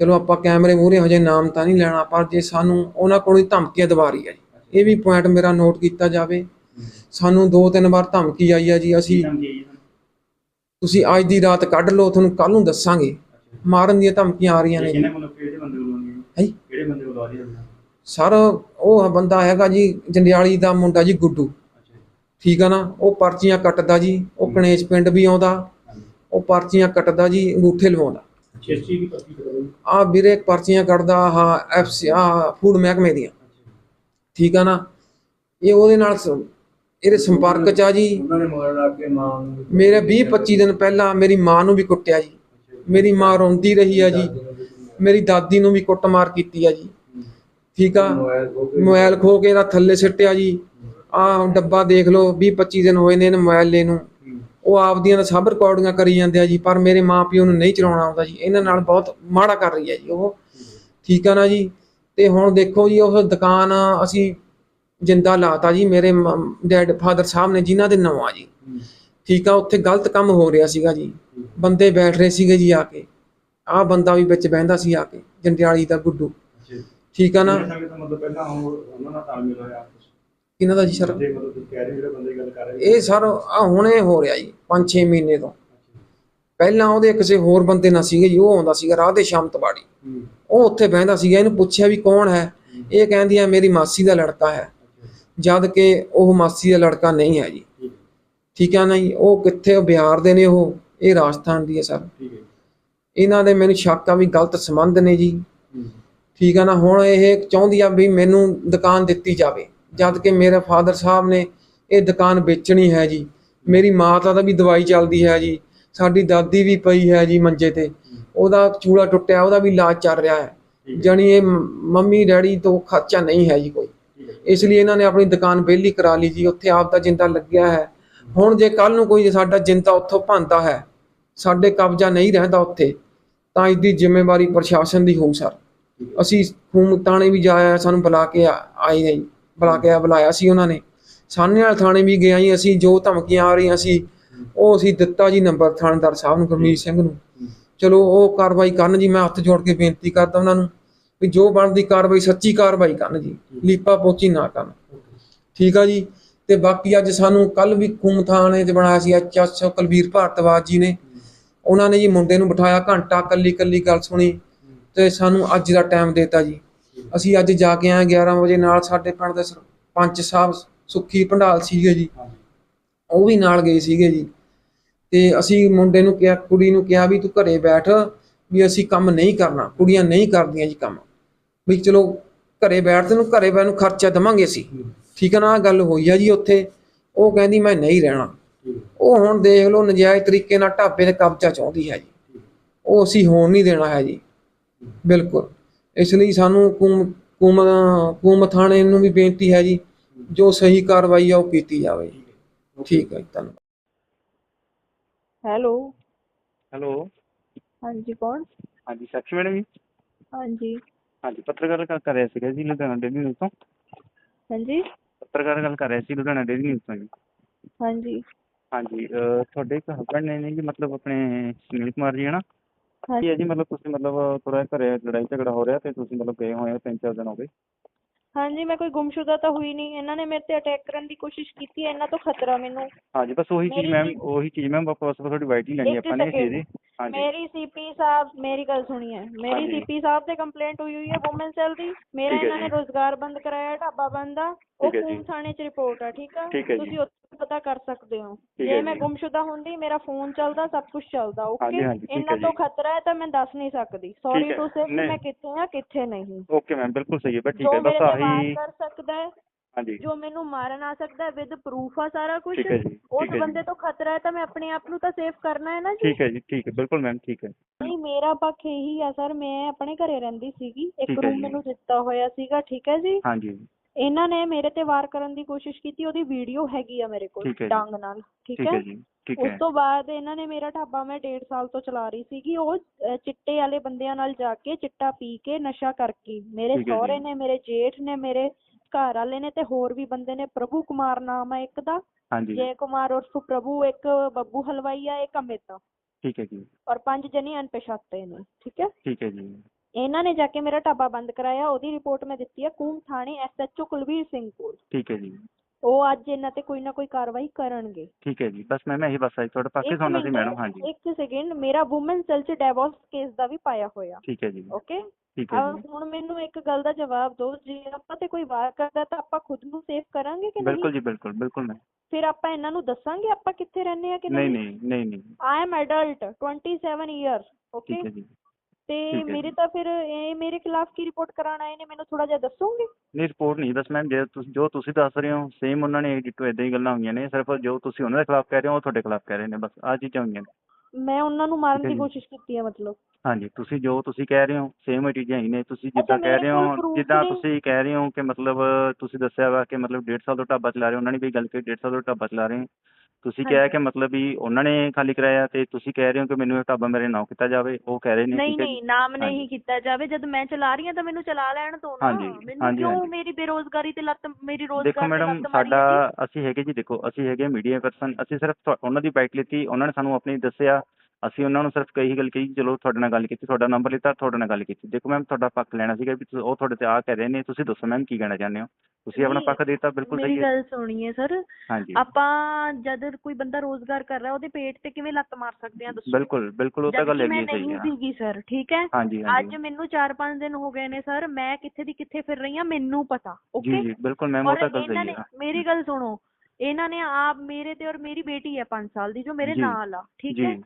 S4: ਚਲੋ ਆਪਾਂ ਕੈਮਰੇ ਮੂਹਰੇ ਹਜੇ ਨਾਮ ਤਾਂ ਨਹੀਂ ਲੈਣਾ ਪਰ ਜੇ ਸਾਨੂੰ ਉਹਨਾਂ ਕੋਲੋਂ ਹੀ ਧਮਕੀਆਂ ਦਵਾ ਰਹੀ ਹੈ ਜੀ। ਇਹ ਵੀ ਪੁਆਇੰਟ ਮੇਰਾ ਨੋਟ ਕੀਤਾ ਜਾਵੇ। ਸਾਨੂੰ ਦੋ ਤਿੰਨ ਵਾਰ ਧਮਕੀ ਆਈ ਆ ਜੀ ਅਸੀਂ
S2: ਜੀ?
S4: ਤੁਸੀਂ ਅੱਜ ਦੀ ਰਾਤ ਕੱਢ ਲਓ ਤੁਹਾਨੂੰ ਕੱਲ ਨੂੰ ਦੱਸਾਂਗੇ। ਮਾਰਨ ਦੀਆਂ ਧਮਕੀਆਂ ਆ ਰਹੀਆਂ ਨੇ ਜੀ।
S2: ਕੋਲ ਹੈ?
S4: ਹੈਂ?
S2: ਕਿਹੜੇ ਬੰਦੇ ਕੋਲ ਆ ਰਹੀ ਹੈ? ਅੱਛਾ
S4: ਸਰ ਉਹ ਬੰਦਾ ਹੈਗਾ ਜੀ ਜੰਡਿਆਲੀ ਦਾ ਮੁੰਡਾ ਜੀ ਗੁੱਡੂ। ਠੀਕ ਆ ਨਾ? ਉਹ ਪਰਚੀਆਂ ਕੱਟਦਾ ਜੀ ਉਹ ਕਣੇਸ਼ ਪਿੰਡ ਵੀ ਆਉਂਦਾ। ਉਹ ਪਰਚੀਆਂ ਕੱਟਦਾ ਜੀ ਅੰਗੂਠੇ ਲਵਾਉਂਦਾ। ਆ ਵੀਰੇ ਪਰਚੀਆਂ ਕੱਟਦਾ ਹਾਂ ਐਫਸੀ ਆ ਫੂਡ ਮਹਿਕਮੇ ਦੀਆਂ। ਠੀਕ ਆ ਨਾ? ਇਹ ਉਹਦੇ ਨਾਲ ਇਹਦੇ ਸੰਪਰਕ ਚ ਆ ਜੀ।
S5: ਉਹਨਾਂ ਨੇ ਮਗਰ ਲੱਗ ਕੇ ਮਾਂ ਨੂੰ
S4: ਮੇਰੇ 20 25 ਦਿਨ ਪਹਿਲਾਂ ਮੇਰੀ ਮਾਂ ਨੂੰ ਵੀ ਕੁੱਟਿਆ ਜੀ। ਮੇਰੀ ਮਾਂ ਰੋਂਦੀ ਰਹੀ ਆ ਜੀ। ਮੇਰੀ ਦਾਦੀ ਨੂੰ ਵੀ ਕੁੱਟਮਾਰ ਕੀਤੀ ਆ ਜੀ। ਠੀਕ ਆ?
S5: ਮੋਬਾਈਲ ਖੋ ਕੇ
S4: ਇਹਦਾ ਥੱਲੇ ਸਿੱਟਿਆ ਜੀ। ਆ ਡੱਬਾ ਦੇਖ ਲਓ 20 25 ਦਿਨ ਹੋਏ ਨੇ ਇਹਨੂੰ ਮੋਬਾਈਲ ਲੈ ਨੂੰ। ਉਹ ਆਪਦੀਆਂ ਤਾਂ ਸਭ ਰਿਕਾਰਡਿੰਗਾਂ ਕਰੀ ਜਾਂਦੇ ਆ ਜੀ ਪਰ ਮੇਰੇ ਮਾਪਿਓ ਨੂੰ ਨਹੀਂ ਚਲਾਉਣਾ ਆਉਂਦਾ ਜੀ। ਇਹਨਾਂ ਨਾਲ ਬਹੁਤ ਮਾੜਾ ਕਰ ਰਹੀ ਹੈ ਜੀ ਉਹ। ਠੀਕ ਆ ਨਾ ਜੀ? ਤੇ ਹੁਣ ਦੇਖੋ ਜੀ ਉਸ ਦੁਕਾਨ ਅਸੀਂ ਜਿੰਦਾ ਲਾਤਾ ਜੀ ਮੇਰੇ ਡੈਡ ਫਾਦਰ ਸਾਹਿਬ ਨੇ ਜਿਨ੍ਹਾਂ ਦੇ ਨਾਂ ਆ ਜੀ। ਠੀਕ ਆ ਉੱਥੇ ਗਲਤ ਕੰਮ ਹੋ ਰਿਹਾ ਸੀਗਾ ਜੀ। ਬੰਦੇ ਬੈਠ ਰਹੇ ਸੀਗੇ ਜੀ ਆ ਕੇ। ਆਹ ਬੰਦਾ ਵੀ ਵਿੱਚ ਬਹਿੰਦਾ ਸੀ ਆ ਕੇ ਜੰਡਿਆਲੀ ਦਾ ਗੁੱਡੂ।
S2: ਅੱਛਾ
S4: ਠੀਕ ਆ ਨਾ?
S2: ਮਤਲਬ ਪਹਿਲਾਂ ਉਹ ਉਹਨਾਂ ਨਾਲ ਤਾਲਮੇਲ ਹੋਇਆ ਆਪਸ ਵਿੱਚ?
S4: ਇਹਨਾਂ ਦਾ ਜੀ ਸਰ? ਇਹ ਸਰ ਆ ਹੁਣੇ ਹੋ ਰਿਹਾ ਜੀ 5-6 ਮਹੀਨੇ ਤੋਂ। ਪਹਿਲਾਂ ਉਹਦੇ ਕਿਸੇ ਹੋਰ ਬੰਦੇ ਨਾਲ ਸੀਗੇ ਜੀ ਉਹ ਆਉਂਦਾ ਸੀਗਾ ਰਾਧੇ ਸ਼ਾਮ ਤਵਾੜੀ ਉਹ ਉੱਥੇ ਬਹਿੰਦਾ ਸੀਗਾ ਇਹਨੂੰ ਪੁੱਛਿਆ ਵੀ ਕੌਣ ਹੈ? ਇਹ ਕਹਿੰਦੀ ਆ ਮੇਰੀ ਮਾਸੀ ਦਾ ਲੜਕਾ ਹੈ। ਜਦ ਕਿ ਉਹ ਮਾਸੀ ਦਾ ਲੜਕਾ ਨਹੀਂ ਹੈ ਜੀ।
S2: ਠੀਕ
S4: ਆ ਨਹੀਂ ਉਹ ਕਿੱਥੇ ਬਿਹਾਰ ਦੇ ਨੇ ਉਹ। ਇਹ ਰਾਜਸਥਾਨ ਦੀ ਹੈ ਸਰ।
S2: ਠੀਕ ਹੈ
S4: ਇਹਨਾਂ ਦੇ ਮੈਨੂੰ ਸ਼ੱਕ ਆ ਵੀ ਗਲਤ ਸੰਬੰਧ ਨੇ ਜੀ। ਠੀਕ ਆ ਨਾ ਹੁਣ ਇਹ ਚਾਹੁੰਦੀ ਆ ਵੀ ਮੈਨੂੰ ਦੁਕਾਨ ਦਿੱਤੀ ਜਾਵੇ। ਜਦ ਕਿ ਮੇਰੇ ਫਾਦਰ ਸਾਹਿਬ ਨੇ ਇਹ ਦੁਕਾਨ ਵੇਚਣੀ ਹੈ ਜੀ। ਮੇਰੀ ਮਾਤਾ ਦਾ ਵੀ ਦਵਾਈ ਚੱਲਦੀ ਹੈ ਜੀ। ਸਾਡੀ ਦਾਦੀ ਵੀ ਪਈ ਹੈ ਜੀ ਮੰਜੇ ਤੇ। ਉਹਦਾ ਚੂੜਾ ਟੁੱਟਿਆ ਉਹਦਾ ਵੀ ਇਲਾਜ ਚੱਲ ਰਿਹਾ ਹੈ। ਜਾਣੀ ਇਹ ਮੰਮੀ ਡੈਡੀ ਤੋਂ ਖਰਚਾ ਨਹੀਂ ਹੈ ਜੀ ਕੋਈ। ਇਸ ਲਈ ਇਹਨਾਂ ਨੇ ਆਪਣੀ ਦੁਕਾਨ ਵਿਹਲੀ ਕਰਾ ਲਈ ਜੀ। ਉੱਥੇ ਆਪ ਦਾ ਜਿੰਦਾ ਲੱਗਿਆ ਹੈ। ਹੁਣ ਜੇ ਕੱਲ ਨੂੰ ਕੋਈ ਸਾਡਾ ਜਿੰਦਾ ਉੱਥੋਂ ਭੰਦਾ ਹੈ ਸਾਡੇ ਕਬਜ਼ਾ ਨਹੀਂ ਰਹਿੰਦਾ ਉੱਥੇ। ਤਾਂ ਇਸ ਦੀ ਜ਼ਿੰਮੇਵਾਰੀ ਪ੍ਰਸ਼ਾਸਨ ਦੀ ਹੋਊ, ਸਰ। ਅਸੀਂ ਖੂਮ ਥਾਣੇ ਵੀ ਜਾਇਆ ਸਾਨੂੰ ਬੁਲਾ ਕੇ ਆ- ਆਏ ਨੇ। ਜੀ ਬੁਲਾ ਕੇ ਆ- ਬੁਲਾਇਆ ਸੀ ਉਹਨਾਂ ਨੇ। ਸਾਹਨੇ ਵਾਲੇ ਥਾਣੇ ਵੀ ਗਏ ਜੀ ਅਸੀਂ ਜੋ ਧਮਕੀਆਂ ਆ ਰਹੀਆਂ ਸੀ, ਉਹ ਅਸੀਂ ਦਿੱਤਾ ਜੀ ਨੰਬਰ ਥਾਣੇਦਾਰ ਸਾਹਿਬ ਨੂੰ, ਗੁਰਮੀਤ ਸਿੰਘ ਨੂੰ। ਚਲੋ, ਉਹ ਕਾਰਵਾਈ ਕਰਨ ਜੀ, ਮੈਂ ਹੱਥ ਜੋੜ ਕੇ ਬੇਨਤੀ ਕਰਦਾ ਉਹਨਾਂ ਨੂੰ ਵੀ ਜੋ ਬਣਦੀ ਕਾਰਵਾਈ, ਸੱਚੀ ਕਾਰਵਾਈ ਕਰਨ ਜੀ, ਲੀਪਾ ਪੋਚੀ ਨਾ ਕਰਨ। ਠੀਕ ਆ ਜੀ? ਤੇ ਬਾਕੀ ਅੱਜ ਸਾਨੂੰ ਕੱਲ ਵੀ ਖੂਮ ਥਾਣੇ 'ਚ ਬਣਾਇਆ ਸੀ ਐਚਐਸਓ ਕੁਲਵੀਰ ਭਾਰਤਵਾਜ ਜੀ ਨੇ। ਉਹਨਾਂ ਨੇ ਜੀ ਮੁੰਡੇ ਨੂੰ ਬਿਠਾਇਆ ਘੰਟਾ ਕੱਲੀ ਕੱਲੀ ਗੱਲ ਸੁਣੀ ਤੇ ਸਾਨੂੰ ਅੱਜ ਦਾ ਟਾਈਮ ਦਿੱਤਾ ਜੀ। ਅਸੀਂ ਅੱਜ ਜਾ ਕੇ ਆਏ 11 ਵਜੇ ਨਾਲ ਸਾਡੇ ਪਿੰਡ ਦੇ ਸਰਪੰਚ ਸਾਹਿਬ ਸੁੱਖੀ ਭੰਡਾਲ ਸੀਗੇ ਜੀ। ਉਹ ਵੀ ਨਾਲ ਗਏ ਸੀਗੇ ਜੀ। ਤੇ ਅਸੀਂ ਮੁੰਡੇ ਨੂੰ ਕਿਹਾ ਕੁੜੀ ਨੂੰ ਕਿਹਾ ਵੀ ਤੂੰ ਘਰੇ ਬੈਠ ਵੀ ਅਸੀਂ ਕੰਮ ਨਹੀਂ ਕਰਨਾ ਕੁੜੀਆਂ ਨਹੀਂ ਕਰਦੀਆਂ ਜੀ ਕੰਮ। ਵੀ ਚਲੋ ਘਰੇ ਬੈਠ ਤੈਨੂੰ ਘਰੇ ਬੈਠ ਨੂੰ ਖਰਚਾ ਦਵਾਂਗੇ ਅਸੀਂ। ਠੀਕ ਹੈ ਨਾ ਗੱਲ ਹੋਈ ਆ ਜੀ ਉੱਥੇ। ਉਹ ਕਹਿੰਦੀ ਮੈਂ ਨਹੀਂ ਰਹਿਣਾ। ਉਹ ਹੁਣ ਦੇਖ ਲਓ ਨਜਾਇਜ਼ ਤਰੀਕੇ ਨਾਲ ਢਾਬੇ ਤੇ ਕਬਜ਼ਾ ਚਾਹੁੰਦੀ ਹੈ ਜੀ। ਉਹ ਅਸੀਂ ਹੋਣ ਨਹੀਂ ਦੇਣਾ ਹੈ ਜੀ। ਬਿਲਕੁਲ। ਇਸ ਲਈ ਸਾਨੂੰ ਕੁਮ ਕੁਮ ਕੁਮ ਥਾਣੇ ਨੂੰ ਵੀ ਬੇਨਤੀ ਹੈ ਜੀ ਜੋ ਸਹੀ ਕਾਰਵਾਈ ਆ ਉਹ ਕੀਤੀ ਜਾਵੇ। ਠੀਕ ਹੈ ਧੰਨਵਾਦ।
S6: ਹੈਲੋ।
S7: ਹੈਲੋ।
S6: ਹਾਂਜੀ ਕੌਣ?
S7: ਹਾਂਜੀ ਸਾਕਸ਼ੀ ਮੈਡਮ ਜੀ।
S6: ਹਾਂਜੀ।
S7: ਹਾਂਜੀ ਪੱਤਰਕਾਰ ਗੱਲ ਕਰ ਰਿਹਾ ਸੀਗਾ ਜੀ ਲੁਧਿਆਣਾ ਡੇਲੀ ਨਿਊਜ਼ ਤੋਂ।
S6: ਹਾਂਜੀ।
S7: ਪੱਤਰਕਾਰ ਗੱਲ ਕਰ ਰਿਹਾ ਸੀ ਲੁਧਿਆਣਾ ਡੇਲੀ ਨਿਊਜ਼ ਤੋਂ ਜੀ।
S6: ਹਾਂਜੀ।
S7: ਹਾਂਜੀ ਤੁਹਾਡੇ ਇੱਕ ਹਸਬੰਡ ਨੇ ਜੀ ਮਤਲਬ ਆਪਣੇ ਸੁਨੀਲ ਕੁਮਾਰ ਜੀ ਹੈ ਨਾ
S6: ਹਾਂਜੀ।
S7: ਜੀ ਹੈ ਜੀ ਮਤਲਬ ਤੁਸੀਂ ਮਤਲਬ ਥੋੜਾ ਘਰੇ ਲੜਾਈ ਝਗੜਾ ਹੋ ਰਿਹਾ ਤੇ ਤੁਸੀਂ ਮਤਲਬ ਗਏ ਹੋਏ ਹੋ ਤਿੰਨ ਚਾਰ ਦਿਨ ਹੋ ਗਏ।
S6: ਹਾਂਜੀ ਮੈਂ ਕੋਈ ਗੁੰਮਸ਼ੁਦਾ ਤਾਂ ਹੋਈ ਨਹੀਂ ਇਹਨਾਂ ਨੇ ਮੇਰੇ ਤੇ ਅਟੈਕ ਕਰਨ ਦੀ ਕੋਸ਼ਿਸ਼ ਕੀਤੀ ਹੈ ਇਹਨਾਂ ਤੋਂ ਖਤਰਾ ਮੈਨੂੰ।
S7: ਹਾਂਜੀ ਬਸ ਉਹੀ ਚੀਜ਼
S6: ਮੇਰੀ
S7: ਮੈਮ
S6: ਜੀ-
S7: ਉਹੀ ਚੀਜ਼ ਮੈਮ ਆਪਾਂ ਬਸ ਤੁਹਾਡੀ ਵਾਈਟ ਹੀ ਲੈਣੀ
S6: ਇੱਕ
S7: ਆਪਾਂ ਨੇ ਇਸ ਚੀਜ਼ ਦੀ
S6: second।
S7: ਹਾਂਜੀ।
S6: ਮੇਰੀ ਸੀਪੀ ਸਾਹਿਬ ਮੇਰੀ ਗੱਲ ਸੁਣੀਏ। ਮੇਰੀ
S7: ਹਾਂਜੀ।
S6: ਸੀਪੀ ਸਾਹਿਬ ਤੇ ਕੰਪਲੇਂਟ ਹੋਈ ਹੋਈ ਹੈ ਵੂਮਨ ਸੈਲ ਦੀ। ਮੇਰਾ
S7: ਠੀਕ ਹੈ
S6: ਇਹਨਾਂ ਨੇ
S7: ਜੀ।
S6: ਰੋਜ਼ਗਾਰ ਬੰਦ ਕਰਾਇਆ ਢਾਬਾ ਬੰਦ ਆ। ਉਹ
S7: ਠੀਕ ਹੈ ਜੀ।
S6: ਖੂਨ ਥਾਣੇ 'ਚ ਰਿਪੋਰਟ ਆ ਠੀਕ ਆ?
S7: ਠੀਕ ਹੈ ਜੀ।
S6: ਤੁਸੀਂ ਉੱਥੇ ਪਤਾ ਕਰ ਸਕਦੇ ਹੋ ਜੇ
S7: ਹੈ
S6: ਮੈਂ। ਗੁੰਮਸ਼ੁਦਾ ਹੁੰਦੀ ਮੇਰਾ ਫੋਨ ਚੱਲਦਾ ਸਭ ਕੁਝ ਚੱਲਦਾ ਓਕੇ
S7: ਹੈ
S6: ਇਹਨਾਂ। ਤੋਂ ਖਤਰਾ ਹੈ ਤਾਂ ਮੈਂ ਦੱਸ ਨਹੀਂ ਸਕਦੀ ਸੌਰੀ
S7: ਹੈ,
S6: ਟੂ ਸੇ
S7: ਨਹੀਂ।
S6: ਮੈਂ ਕਿੱਥੇ ਆ ਕਿੱਥੇ ਨਹੀਂ
S7: ਓਕੇ ਮੈਮ ਬਿਲਕੁਲ ਸਹੀ ਹੈ ਬਸ ਠੀਕ ਹੈ ਬਸ ਆਹੀ
S6: ਕਰ ਸਕਦਾ ਹੈ
S7: ਹਾਂਜੀ
S6: ਜੋ ਮੈਨੂੰ ਮਾਰਨ ਆ ਸਕਦਾ ਹੈ ਵਿਦ ਪ੍ਰੂਫ ਆ ਸਾਰਾ ਕੁਝ
S7: ਹੈ
S6: ਉਸ
S7: ਹੈ।
S6: ਬੰਦੇ ਤੋਂ ਖਤਰਾ ਹੈ ਤਾਂ ਮੈਂ ਆਪਣੇ ਆਪ ਨੂੰ ਤਾਂ ਸੇਫ ਕਰਨਾ ਹੈ ਨਾ ਜੀ
S7: ਠੀਕ ਹੈ ਜੀ ਠੀਕ ਹੈ ਬਿਲਕੁਲ ਮੈਮ ਠੀਕ ਹੈ
S6: ਨਹੀਂ ਮੇਰਾ ਪੱਖ ਇਹੀ ਆ ਸਰ ਮੈਂ ਆਪਣੇ ਘਰੇ ਰਹਿੰਦੀ ਸੀਗੀ ਇੱਕ
S7: ਹੈ
S6: ਰੂਮ। ਮੈਨੂੰ ਦਿੱਤਾ ਹੋਇਆ ਸੀਗਾ ਠੀਕ ਹੈ ਜੀ
S7: ਹਾਂਜੀ
S6: ਇਹਨਾਂ ਨੇ ਮੇਰੇ ਤੇ ਵਾਰ ਕਰਨ ਦੀ ਕੋਸ਼ਿਸ਼ ਕੀਤੀ ਉਹਦੀ ਵੀਡੀਓ ਹੈਗੀ ਆ ਮੇਰੇ ਕੋਲ
S7: ਠੀਕ ਹੈ ਜੀ।
S6: ਡੰਗ ਨਾਲ ਠੀਕ ਹੈ
S7: ਹੈ? ਜੀ ਠੀਕ
S6: ਉਸ
S7: ਹੈ।
S6: ਤੋਂ ਬਾਅਦ ਇਹਨਾਂ ਨੇ ਮੇਰਾ ਢਾਬਾ ਮੈਂ ਡੇਢ ਸਾਲ ਤੋਂ ਚਲਾ ਰਹੀ ਸੀਗੀ ਉਹ ਅਹ, ਚਿੱਟੇ ਵਾਲੇ ਬੰਦਿਆਂ ਨਾਲ ਜਾ ਕੇ ਚਿੱਟਾ ਪੀ ਕੇ ਨਸ਼ਾ ਕਰਕੇ ਮੇਰੇ
S7: ਠੀਕ ਹੈ ਜੀ।
S6: ਸਹੁਰੇ ਨੇ ਮੇਰੇ ਜੇਠ ਨੇ ਮੇਰੇ ਘਰ ਵਾਲੇ ਨੇ ਤੇ ਹੋਰ ਵੀ ਬੰਦੇ ਨੇ ਪ੍ਰਭੂ ਕੁਮਾਰ ਨਾਮ ਹੈ ਇੱਕ ਦਾ
S7: ਹਾਂਜੀ।
S6: ਜੈ ਕੁਮਾਰ ਉਰਫ ਪ੍ਰਭੂ ਇੱਕ ਬੱਬੂ ਹਲਵਾਈ ਆ ਇੱਕ ਅਮਿਤ। ਆ
S7: ਠੀਕ ਹੈ ਜੀ।
S6: ਔਰ ਪੰਜ ਜਣੇ ਅਣਪਛਾਤੇ ਨੇ ਠੀਕ ਹੈ?
S7: ਠੀਕ ਹੈ ਜੀ।
S6: ਇਹਨਾਂ ਨੇ ਜਾ ਕੇ ਮੇਰਾ ਢਾਬਾ ਬੰਦ ਕਰਾਇਆ ਉਹਦੀ ਰਿਪੋਰਟ ਮੈਂ ਦਿੱਤੀ ਹੈ ਕੂਮ ਥਾਣੇ ਐਸਐਚਓ ਕੁਲਵੀਰ ਸਿੰਘ ਕੋਲ।
S7: ਠੀਕ ਹੈ ਜੀ।
S6: ਉਹ ਅੱਜ ਇਹਨਾਂ ਤੇ ਕੋਈ ਨਾ ਕੋਈ ਕਾਰਵਾਈ ਕਰਨਗੇ।
S7: ਠੀਕ ਹੈ ਜੀ ਬਸ ਮੈਂ ਮੈਂ ਇਹੀ ਬਸ ਆਈ ਤੁਹਾਡੇ ਪਾਸੇ
S6: ਇੱਕ
S7: ਸੁਣਨਾ ਸੀ
S6: ਮਿੰਟ,
S7: ਮੈਡਮ ਹਾਂਜੀ।
S6: ਇੱਕ ਸੈਕਿੰਡ ਮੇਰਾ ਵੂਮਨ ਸੈਲ 'ਚ ਡਿਵੋਰਸ ਕੇਸ ਦਾ ਵੀ ਪਾਇਆ ਹੋਇਆ।
S7: ਠੀਕ ਹੈ ਜੀ।
S6: ਓਕੇ
S7: ਠੀਕ ਹੈ ਜੀ।
S6: ਹੁਣ ਮੈਨੂੰ ਇੱਕ ਗੱਲ ਦਾ ਜਵਾਬ ਦਿਓ ਜੇ ਆਪਾਂ ਤੇ ਕੋਈ ਵਾਰ ਕਰਦਾ ਤਾਂ ਆਪਾਂ ਖੁਦ ਨੂੰ ਸੇਫ ਕਰਾਂਗੇ ਕਿ
S7: ਬਿਲਕੁਲ
S6: ਨਹੀਂ?
S7: ਜੀ ਬਿਲਕੁਲ ਬਿਲਕੁਲ ਮੈਂ
S6: ਫਿਰ ਆਪਾਂ ਇਹਨਾਂ ਨੂੰ ਦੱਸਾਂਗੇ ਆਪਾਂ ਕਿੱਥੇ ਰਹਿੰਦੇ ਆ ਕਿ
S7: ਨਹੀਂ ਨਹੀਂ? ਨਹੀਂ ਨਹੀਂ
S6: I am adult 27 year okay
S7: ਠੀਕ ਹੈ ਜੀ।
S6: ਤੇ ਮੇਰੇ। ਤਾਂ ਫਿਰ ਇਹ ਮੇਰੇ ਖਿਲਾਫ ਕੀ ਰਿਪੋਰਟ ਕਰਾਉਣ ਆਏ ਨੇ ਮੈਨੂੰ ਥੋੜਾ ਜਿਹਾ ਦੱਸੋਗੇ
S7: ਨਹੀਂ ਰਿਪੋਰਟ ਨਹੀਂ ਬਸ ਮੈਮ ਜੇ ਤੁਸੀਂ ਜੋ ਤੁਸੀਂ ਦੱਸ ਰਹੇ ਹੋ ਸੇਮ ਉਹਨਾਂ ਨੇ ਡਿਟੋ ਇਦਾਂ ਹੀ ਗੱਲਾਂ ਹੋਈਆਂ ਨੇ ਸਿਰਫ ਜੋ ਤੁਸੀਂ ਉਹਨਾਂ ਦੇ ਖਿਲਾਫ ਕਹਿ ਰਹੇ ਹੋ ਉਹ ਤੁਹਾਡੇ ਖਿਲਾਫ ਕਹਿ ਰਹੇ ਨੇ ਬਸ ਆਹ ਚੀਜ਼ਾਂ ਹੋਈਆਂ ਨੇ
S6: ਮੈਂ ਉਹਨਾਂ ਨੂੰ ਮਾਰਨ ਦੀ। ਕੋਸ਼ਿਸ਼ ਕੀਤੀ ਹੈ ਮਤਲਬ
S7: ਹਾਂਜੀ ਤੁਸੀਂ ਜੋ ਤੁਸੀਂ ਕਹਿ ਰਹੇ ਹੋ ਸੇਮ ਹੀ ਚੀਜ਼ਾਂ ਹੀ ਨੇ ਤੁਸੀਂ ਜਿੱਦਾਂ ਕਹਿ ਰਹੇ ਹੋ ਜਿੱਦਾਂ। ਤੁਸੀਂ ਕਹਿ ਰਹੇ ਹੋ ਕਿ ਮਤਲਬ ਤੁਸੀਂ ਦੱਸਿਆ ਵਾ ਕਿ ਮਤਲਬ 1.5 ਸਾਲ ਤੋਂ ਢਾਬਾ ਚਲਾ ਰਹੇ ਹੋ ਉਹਨਾਂ ਨੇ ਵੀ ਗੱਲ ਕੀਤੀ 1.5 ਸਾਲ ਤੋਂ ਢਾਬਾ ਚਲਾ ਰਹੇ ਹੋ ਤੁਸੀਂ ਕਿਹਾ। ਕਿ ਮਤਲਬ ਵੀ ਉਹਨਾਂ ਨੇ ਖਾਲੀ ਕਰਾਇਆ ਤੇ ਤੁਸੀਂ ਕਹਿ ਰਹੇ ਹੋ ਕਿ ਮੈਨੂੰ ਇਹ ਢਾਬਾ ਮੇਰੇ ਨਾਂ ਕੀਤਾ ਜਾਵੇ ਉਹ ਕਹਿ ਰਹੇ ਨੇ
S6: ਨਹੀਂ
S7: ਠੀਕ ਹੈ
S6: ਨਹੀਂ ਨਾਮ
S7: ਹਾਂਜੀ।
S6: ਨਹੀਂ ਕੀਤਾ ਜਾਵੇ ਜਦ ਮੈਂ ਚਲਾ ਰਹੀ ਹਾਂ ਤਾਂ ਮੈਨੂੰ ਚਲਾ ਲੈਣ ਦਿਓ ਨਾ
S7: ਹਾਂਜੀ,
S6: ਮੈਨੂੰ
S7: ਹਾਂਜੀ,
S6: ਕਿਉਂ
S7: ਹਾਂਜੀ।
S6: ਮੇਰੀ ਬੇਰੋਜ਼ਗਾਰੀ ਤੇ ਲੱਤ ਮੇਰੀ ਰੋਜ਼ਗਾਰ
S7: ਦੇਖੋ
S6: ਤੇ
S7: ਮੈਡਮ
S6: ਲੱਤ ਮਾਰੀ
S7: ਸਾਡਾ? ਅਸੀਂ ਹੈਗੇ ਜੀ ਦੇਖੋ ਅਸੀਂ ਹੈਗੇ ਮੀਡੀਆ ਪਰਸਨ ਅਸੀਂ ਸਿਰਫ ਤੁਹਾ- ਉਹਨਾਂ ਦੀ ਬਾਈਟ ਲਿੱਤੀ ਉਹਨਾਂ ਨੇ ਸਾਨੂੰ ਆਪਣੀ ਦੱਸਿਆ ਅਸੀਂ ਉਹਨਾਂ ਨੂੰ ਸਿਰਫ ਕਹੀ ਗੱਲ ਕਹੀ ਚਲੋ ਤੁਹਾਡੇ ਨਾਲ ਗੱਲ ਕੀਤੀ ਤੁਹਾਡਾ ਨੰਬਰ ਲਿੱਤਾ ਤੁਹਾਡੇ ਨਾਲ ਗੱਲ ਕੀਤੀ। ਦੇਖੋ ਮੈਮ ਤੁਹਾਡਾ ਪੱਖ ਲੈਣਾ ਸੀਗਾ ਵੀ ਤੁਸੀਂ- ਉਹ ਤੁਹਾਡੇ ਤੇ ਆ ਕਹਿ ਰਹੇ ਨੇ ਤੁਸੀਂ ਦੱਸੋ ਮੈਮ ਕੀ ਕਹਿਣਾ ਚਾਹੁੰਦੇ ਹੋ? ਤੁਸੀਂ ਆਪਣਾ ਪੱਖ ਦਿੱਤਾ ਬਿਲਕੁਲ
S6: ਮੇਰੀ
S7: ਸਹੀ ਹੈ।
S6: ਗੱਲ ਸੁਣੀਏ ਸਰ
S7: ਹਾਂਜੀ।
S6: ਆਪਾਂ ਜਦ ਕੋਈ ਬੰਦਾ ਰੋਜ਼ਗਾਰ ਕਰ ਰਿਹਾ ਉਹਦੇ ਪੇਟ ਤੇ ਕਿਵੇਂ ਲੱਤ ਮਾਰ ਸਕਦੇ ਆ ਦੱਸੋ।
S7: ਬਿਲਕੁਲ ਬਿਲਕੁਲ ਉਹ ਤਾਂ ਗੱਲ ਹੈਗੀ
S6: ਮੈਂ
S7: ਹੈ, ਸਹੀ
S6: ਨਹੀਂ ਸੀਗੀ ਸਰ ਠੀਕ ਹੈ?
S7: ਹਾਂਜੀ
S6: ਅੱਜ
S7: ਹਾਂਜੀ
S6: ਮੈਨੂੰ 4-5 ਦਿਨ ਹੋ ਗਏ ਨੇ ਸਰ ਮੈਂ ਕਿੱਥੇ ਦੀ ਕਿੱਥੇ ਫਿਰ ਰਹੀ ਹਾਂ ਮੈਨੂੰ ਪਤਾ
S7: ਜੀ
S6: ਓਕੇ
S7: ਜੀ ਬਿਲਕੁਲ ਮੈਮ ਉਹ
S6: ਔਰ
S7: ਤਾਂ ਗੱਲ
S6: ਇਹਨਾਂ
S7: ਸਹੀ
S6: ਨੇ
S7: ਹੈ।
S6: ਮੇਰੀ ਗੱਲ ਸੁਣੋ ਇਹਨਾਂ ਨੇ ਆਪ ਮੇਰੇ ਤੇ ਔਰ ਮੇਰੀ ਬੇਟੀ ਹੈ 5 ਸਾਲ ਦੀ ਜੋ ਮੇਰੇ
S7: ਜੀ।
S6: ਨਾਲ ਆ ਠੀਕ
S7: ਜੀ।
S6: ਹੈ?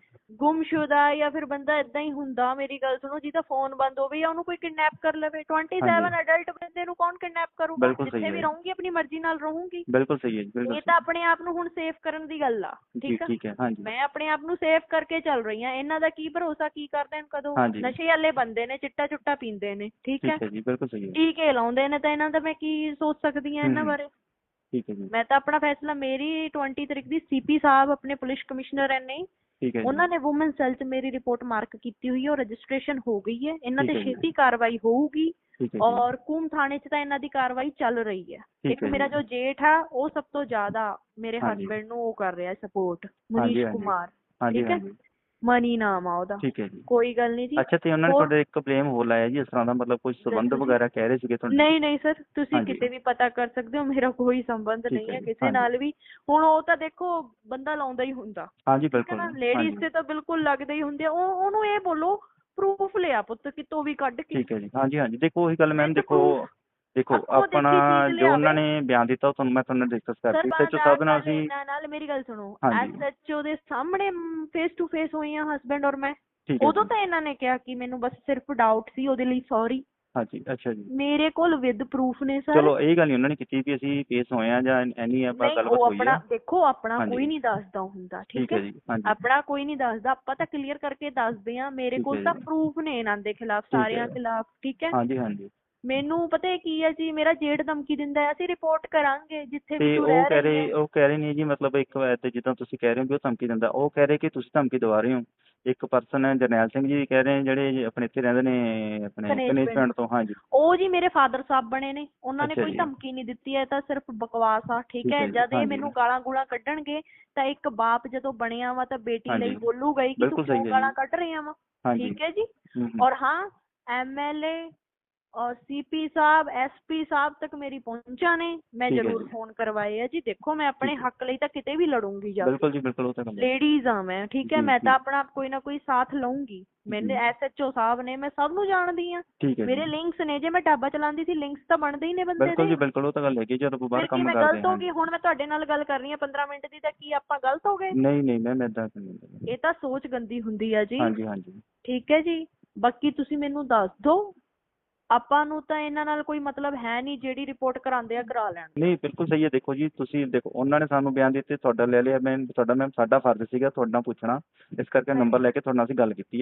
S6: ਗੁੰਮਸ਼ੁਦਾ ਜਾਂ ਫਿਰ ਬੰਦਾ ਇਦਾਂ ਹੀ ਹੁੰਦਾ ਮੇਰੀ ਗੱਲ ਸੁਣੋ ਜਿਹਦਾ ਫੋਨ ਬੰਦ ਹੋਵੇ ਜਾਂ ਉਹਨੂੰ ਕੋਈ ਕਿਡਨੈਪ ਕਰ ਲਵੇ 27
S7: ਹਾਂਜੀ।
S6: ਅਡਲਟ ਬੰਦੇ ਨੂੰ ਕੌਣ ਕਿਡਨੈਪ ਕਰੂਗਾ?
S7: ਬਿਲਕੁਲ ਸਹੀ
S6: ਜਿੱਥੇ ਵੀ
S7: ਹੈ।
S6: ਰਹੂੰਗੀ ਆਪਣੀ ਮਰਜ਼ੀ ਨਾਲ ਰਹੂੰਗੀ।
S7: ਬਿਲਕੁਲ ਸਹੀ ਹੈ ਜੀ ਬਿਲਕੁਲ
S6: ਇਹ ਤਾਂ ਆਪਣੇ ਆਪ ਨੂੰ ਹੁਣ ਸੇਫ ਕਰਨ ਦੀ ਗੱਲ ਆ
S7: ਜੀ
S6: ਠੀਕ ਆ?
S7: ਠੀਕ ਹੈ ਹਾਂਜੀ।
S6: ਮੈਂ ਆਪਣੇ ਆਪ ਨੂੰ ਸੇਫ ਕਰਕੇ ਚੱਲ ਰਹੀ ਹਾਂ। ਇਹਨਾਂ ਦਾ ਕੀ ਭਰੋਸਾ ਕੀ ਕਰਦੇ ਨੇ ਕਦੋਂ
S7: ਹਾਂਜੀ।
S6: ਨਸ਼ੇ ਵਾਲੇ ਬੰਦੇ ਨੇ ਚਿੱਟਾ ਚੁੱਟਾ ਪੀਂਦੇ ਨੇ ਠੀਕ ਹੈ?
S7: ਠੀਕ ਹੈ ਜੀ ਬਿਲਕੁਲ ਸਹੀ ਹੈ
S6: ਟੀਕੇ ਲਾਉਂਦੇ ਨੇ ਤਾਂ ਇਹਨਾਂ ਦਾ ਮੈਂ ਕੀ ਸੋਚ ਸਕਦੀ ਹਾਂ ਇਹਨਾਂ
S7: ਹਮ।
S6: ਬਾਰੇ?
S7: ਠੀਕ ਹੈ ਜੀ
S6: ਮੈਂ ਤਾਂ ਆਪਣਾ ਫੈਸਲਾ ਮੇਰੀ 20 ਤਰੀਕ ਦੀ ਸੀਪੀ ਸਾਹਿਬ ਆਪਣੇ ਪੁਲਿਸ ਕਮਿਸ਼ਨਰ ਐ ਨੇ
S7: ਠੀਕ ਹੈ ਜੀ
S6: ਉਹਨਾਂ ਨੇ ਵੂਮਨ ਸੈੱਲ 'ਚ ਮੇਰੀ ਰਿਪੋਰਟ ਮਾਰਕ ਕੀਤੀ ਹੋਈ ਹੈ ਔਰ ਰਜਿਸਟ੍ਰੇਸ਼ਨ ਹੋ ਗਈ ਹੈ ਇਹਨਾਂ ਤੇ। ਛੇਤੀ ਕਾਰਵਾਈ ਹੋਊਗੀ ਔਰ ਕੂਮ ਥਾਣੇ 'ਚ ਤਾਂ ਇਹਨਾਂ ਦੀ ਕਾਰਵਾਈ ਚੱਲ ਰਹੀ ਹੈ ਇੱਕ ਮੇਰਾ
S7: ਜੀ।
S6: ਜੇਠ ਆ ਉਹ ਸਭ ਤੋਂ ਜ਼ਿਆਦਾ ਮੇਰੇ। ਹਸਬੰਡ ਨੂੰ ਉਹ ਕਰ ਰਿਹਾ ਸਪੋਰਟ ਮਨੀਸ਼। ਕੁਮਾਰ ਠੀਕ ਹੈ? ਮਨੀ ਨਾਮ ਆ ਉਹਦਾ।
S7: ਠੀਕ ਹੈ ਜੀ।
S6: ਕੋਈ ਗੱਲ ਨਹੀਂ ਜੀ।
S7: ਅੱਛਾ ਤੇ ਉਹਨਾਂ ਨੇ ਤੁਹਾਡੇ ਇੱਕ ਬਲੇਮ ਹੋਰ ਲਾਇਆ ਜੀ ਇਸ ਤਰ੍ਹਾਂ ਦਾ ਮਤਲਬ ਕੋਈ ਸਬੰਧ। ਵਗੈਰਾ ਕਹਿ ਰਹੇ ਸੀਗੇ ਤੁਹਾਨੂੰ
S6: ਨਹੀਂ ਨਹੀਂ ਸਰ ਤੁਸੀਂ। ਕਿਤੇ ਵੀ ਪਤਾ ਕਰ ਸਕਦੇ ਹੋ ਮੇਰਾ ਕੋਈ ਸੰਬੰਧ ਨਹੀਂ
S7: ਹੈ
S6: ਕਿਸੇ। ਨਾਲ ਵੀ। ਹੁਣ ਉਹ ਤਾਂ ਦੇਖੋ ਬੰਦਾ ਲਾਉਂਦਾ ਹੀ ਹੁੰਦਾ।
S7: ਹਾਂਜੀ ਬਿਲਕੁਲ
S6: ਲੇਡੀਜ਼ ਤੇ ਤਾਂ ਬਿਲਕੁਲ ਲੱਗਦੇ ਹੀ ਹੁੰਦੇ ਆ। ਉਹ ਉਹਨੂੰ ਇਹ ਬੋਲੋ ਪ੍ਰੂਫ ਲਿਆ ਪੁੱਤ ਕਿਤੋਂ ਵੀ ਕੱਢ ਕੇ।
S7: ਠੀਕ ਹੈ ਜੀ ਹਾਂਜੀ ਹਾਂਜੀ। ਦੇਖੋ ਉਹੀ ਗੱਲ ਮੈਮ ਦੇਖੋ ਦੇਖੋ
S6: ਆਪੋ ਦੇਖੀ
S7: ਆਪਣਾ ਜੋ ਉਹਨਾਂ। ਨੇ ਬਿਆਨ ਦਿੱਤਾ ਉਹ ਤੁਹਾਨੂੰ ਮੈਂ ਤੁਹਾਨੂੰ ਡਿਸਕਸ ਕਰਤੀ ਸੱਚੋ ਸਾਹਿਬ ਨਾਲ ਅਸੀਂ
S6: ਨਾਲ ਮੇਰੀ ਗੱਲ ਸੁਣੋ
S7: ਹਾਂਜੀ।
S6: ਐਸਐਚਓ ਦੇ ਸਾਹਮਣੇ ਫੇਸ ਟੂ ਫੇਸ ਹੋਈ ਆ ਹਸਬੰਡ ਔਰ ਮੈਂ
S7: ਹੈ
S6: ਉਦੋਂ। ਤਾਂ ਇਹਨਾਂ ਨੇ ਕਿਹਾ ਕਿ ਮੈਨੂੰ ਬਸ ਸਿਰਫ ਡਾਊਟ ਸੀ ਉਹਦੇ ਲਈ ਸੌਰੀ
S7: ਹਾਂਜੀ ਅੱਛਾ ਜੀ
S6: ਮੇਰੇ ਕੋਲ ਵਿਦ ਪ੍ਰੂਫ ਨੇ ਸਰ
S7: ਚਲੋ ਇਹ ਗੱਲ ਨਹੀਂ ਉਹਨਾਂ ਨੇ ਕੀਤੀ ਵੀ ਅਸੀਂ ਕੇਸ ਹੋਏ ਆ ਜਾਂ ਐਨੀ ਆਪਾਂ ਗੱਲਬਾਤ
S6: ਉਹ
S7: ਹੋਈ
S6: ਆਪਣਾ
S7: ਆ
S6: ਦੇਖੋ ਆਪਣਾ। ਕੋਈ ਨਹੀਂ ਦੱਸਦਾ ਹੁੰਦਾ ਠੀਕ
S7: ਹੈ
S6: ਹੈ ਆਪਣਾ ਕੋਈ ਨਹੀਂ ਦੱਸਦਾ ਆਪਾਂ ਤਾਂ ਕਲੀਅਰ ਕਰਕੇ ਦੱਸਦੇ ਆ ਮੇਰੇ ਕੋਲ
S7: ਹੈ
S6: ਤਾਂ। ਪ੍ਰੂਫ ਨੇ ਇਹਨਾਂ ਦੇ ਖਿਲਾਫ ਸਾਰਿਆਂ
S7: ਹੈ।
S6: ਖਿਲਾਫ ਠੀਕ ਹੈ
S7: ਹਾਂਜੀ ਹਾਂਜੀ
S6: ਮੈਨੂੰ ਪਤਾ ਹੈ ਕੀ ਹੈ ਜੀ ਮੇਰਾ ਜੇਠ ਧਮਕੀ ਦਿੰਦਾ ਹੈ ਅਸੀਂ ਰਿਪੋਰਟ ਕਰਾਂਗੇ ਜਿੱਥੇ ਵੀ
S7: ਤੇ ਉਹ
S6: ਰਹਿ
S7: ਕਹਿ
S6: ਰਹੀ
S7: ਰਹੇ
S6: ਹੈ
S7: ਉਹ ਕਹਿ ਰਹੇ ਨੇ ਜੀ ਮਤਲਬ ਇੱਕ ਵਾਰ ਤੇ ਜਿੱਦਾਂ ਤੁਸੀਂ ਕਹਿ ਰਹੇ ਹੋ ਉਹ ਧਮਕੀ ਦਿੰਦਾ ਉਹ ਕਹਿ ਰਹੇ ਕਿ ਤੁਸੀਂ ਧਮਕੀ ਦਵਾ ਰਹੇ ਹੋ ਇੱਕ ਪਰਸਨ ਹੈ ਜਰਨੈਲ ਸਿੰਘ ਜੀ ਕਹਿ ਰਹੇ ਨੇ ਜਿਹੜੇ ਜੀ ਆਪਣੇ ਇੱਥੇ ਰਹਿੰਦੇ ਨੇ ਆਪਣੇ
S6: ਕਨੇਜ
S7: ਕਨੇਜ
S6: ਪਿੰਡ।
S7: ਪਿੰਡ ਤੋਂ ਹਾਂਜੀ
S6: ਉਹ ਜੀ ਮੇਰੇ ਫਾਦਰ ਸਾਹਿਬ ਬਣੇ ਨੇ ਉਹਨਾਂ ਨੇ
S7: ਅੱਛਾ
S6: ਕੋਈ
S7: ਜੀ।
S6: ਧਮਕੀ ਨਹੀਂ ਦਿੱਤੀ ਹੈ ਇਹ ਤਾਂ ਸਿਰਫ ਬਕਵਾਸ ਆ ਠੀਕ
S7: ਠੀਕ
S6: ਹੈ
S7: ਹੈ ਜੀ,
S6: ਜਦ ਇਹ
S7: ਹਾਂਜੀ।
S6: ਮੈਨੂੰ ਗਾਲਾਂ ਗੂਲਾਂ ਕੱਢਣਗੇ ਤਾਂ ਇੱਕ ਬਾਪ ਜਦੋਂ ਬਣਿਆ ਵਾ ਤਾਂ ਬੇਟੀ ਲਈ
S7: ਹਾਂਜੀ।
S6: ਬੋਲੂਗਾ ਹੀ ਕਿ ਤੂੰ
S7: ਬਿਲਕੁਲ ਸਹੀ
S6: ਕਿਉਂ
S7: ਹੈ
S6: ਗਾਲਾਂ। ਕੱਢ ਰਿਹਾ ਵਾ
S7: ਹਾਂਜੀ
S6: ਠੀਕ ਹੈ ਜੀ
S7: ਹਮ, ਹਮ।
S6: ਔਰ ਹਾਂ ਐਮਐਲਏ ਔਰ ਸੀਪੀ ਸਾਹਿਬ ਐਸਪੀ ਸਾਹਿਬ ਤੱਕ ਮੇਰੀ ਪਹੁੰਚਾਂ ਨੇ। ਮੈਂ
S7: ਠੀਕ ਹੈ
S6: ਜ਼ਰੂਰ
S7: ਜੀ।
S6: ਫੋਨ ਕਰਵਾਏ ਆ ਜੀ। ਦੇਖੋ ਮੈਂ ਆਪਣੇ
S7: ਠੀਕ ਹੈ।
S6: ਹੱਕ ਲਈ ਤਾਂ ਕਿਤੇ ਵੀ ਲੜੂੰਗੀ ਜਾ
S7: ਬਿਲਕੁਲ ਜੀ ਬਿਲਕੁਲ ਉਹ ਤਾਂ ਗੱਲ ਹੈ।
S6: ਲੇਡੀਜ਼ ਆ ਮੈਂ ਠੀਕ ਹੈ।
S7: ਜੀ,
S6: ਮੈਂ
S7: ਜੀ।
S6: ਤਾਂ ਆਪਣਾ ਕੋਈ ਨਾ ਕੋਈ ਸਾਥ ਲਊਂਗੀ। ਮੈਨੇ। ਐਸਐਚਓ ਸਾਹਿਬ ਨੇ ਮੈਂ ਸਭ ਨੂੰ ਜਾਣਦੀ ਆ
S7: ਠੀਕ ਹੈ
S6: ਮੇਰੇ
S7: ਜੀ
S6: ਲਿੰਕਸ ਨੇ ਜੇ ਮੈਂ ਢਾਬਾ ਚਲਾਉਂਦੀ ਸੀ ਲਿੰਕਸ ਤਾਂ ਬਣਦੇ ਹੀ ਨੇ ਬੰਦੇ
S7: ਬਿਲਕੁਲ ਜੀ
S6: ਦੇ।
S7: ਬਿਲਕੁਲ ਉਹ ਤਾਂ ਗੱਲ ਹੈਗੀ ਜਦੋਂ ਆਪਾਂ ਬਾਹਰ
S6: ਫਿਰ ਕੀ
S7: ਕੰਮ
S6: ਮੈਂ
S7: ਕਰਦੇ
S6: ਗਲਤ ਹੋ
S7: ਹਾਂ
S6: ਗਈ? ਹੁਣ ਮੈਂ ਤੁਹਾਡੇ ਨਾਲ ਗੱਲ ਕਰ ਰਹੀ ਹਾਂ 15 ਮਿੰਟ ਦੀ ਤਾਂ ਕੀ ਆਪਾਂ ਗਲਤ ਹੋ ਗਏ?
S7: ਨਹੀਂ ਨਹੀਂ ਮੈਮ ਇਦਾਂ ਨਹੀਂ
S6: ਇਹ ਤਾਂ ਸੋਚ ਗੰਦੀ ਹੁੰਦੀ ਆ ਜੀ।
S7: ਹਾਂਜੀ ਹਾਂਜੀ।
S6: ਠੀਕ ਹੈ ਜੀ। ਬਾਕੀ ਤੁਸੀਂ ਮੈਨੂੰ ਦੱਸ ਦਿਓ। ਆਪਾਂ ਨੂੰ ਤਾਂ ਇਹਨਾਂ ਨਾਲ ਕੋਈ ਮਤਲਬ ਹੈ ਨਹੀਂ ਜਿਹੜੀ ਰਿਪੋਰਟ ਕਰਾਉਂਦੇ ਆ ਕਰਾ ਲੈਣ।
S7: ਨਹੀਂ ਬਿਲਕੁਲ ਸਹੀ ਹੈ। ਦੇਖੋ ਜੀ ਤੁਸੀਂ ਦੇਖੋ ਉਹਨਾਂ ਨੇ ਸਾਨੂੰ ਬਿਆਨ ਦਿੱਤੇ ਤੁਹਾਡਾ ਲੈ ਲਿਆ ਮੈਂ ਤੁਹਾਡਾ ਮੈਮ ਸਾਡਾ ਫਰਜ਼ ਸੀਗਾ ਤੁਹਾਡਾ ਪੁੱਛਣਾ। ਇਸ ਕਰਕੇ ਨੰਬਰ ਲੈ ਕੇ ਤੁਹਾਡੇ ਨਾਲ ਅਸੀਂ ਗੱਲ ਕੀਤੀ ਹੈ।